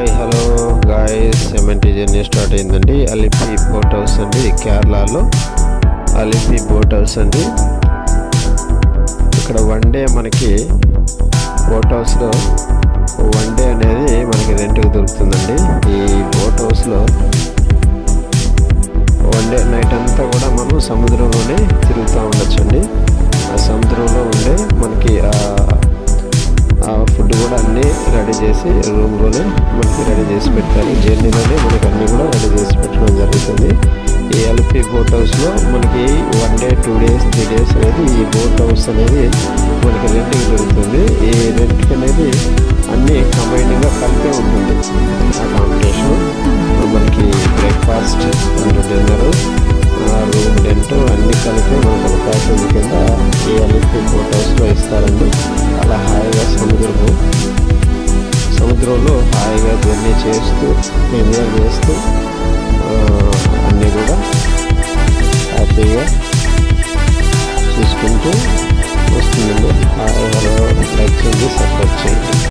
Hi hello guys సెమెంటీ journey start అయిందండి. Alleppey boat house అండి కేరళలో. అలిపి బోట్ హౌస్ అండి. ఇక్కడ వన్ డే మనకి బోట్ హౌస్లో వన్ డే అనేది మనకి రెంట్కి దొరుకుతుందండి. ఈ బోట్ హౌస్లో వన్ డే నైట్ అంతా కూడా మనం సముద్రంలోనే తిరుగుతూ ఉండొచ్చండి. ఆ సముద్రంలో ఉండే మనకి ఆ ఆ ఫుడ్ కూడా అన్నీ రెడీ చేసి రూమ్లోనే మనకి రెడీ చేసి పెడతారు జర్నీలోనే మనకి అన్నీ కూడా రెడీ చేసి పెట్టడం జరుగుతుంది. ఈ ఎల్పి బోట్ హౌస్లో మనకి one day two days three days అనేది ఈ బోట్ హౌస్ అనేది మనకి రెంట్కి దొరుకుతుంది ఈ రెంట్కి అనేది అన్నీ కంబైన్డ్గా కలిపే ఉంటుంది. అకామిడేషన్ మనకి బ్రేక్ఫాస్ట్ డిన్నర్ రూమ్ రెంట్ అన్నీ కలిపి మనకు ఒక ప్యాకేజ్ కింద ఈ ఎల్పి బోట్ హౌస్లో ఇస్తారండి. అలా హాయిగా సముద్రము. సముద్రంలో హాయిగా జర్నీ చేస్తూ ఎంజాయ్ చేస్తూ అన్నీ కూడా హ్యాపీగా చూసుకుంటూ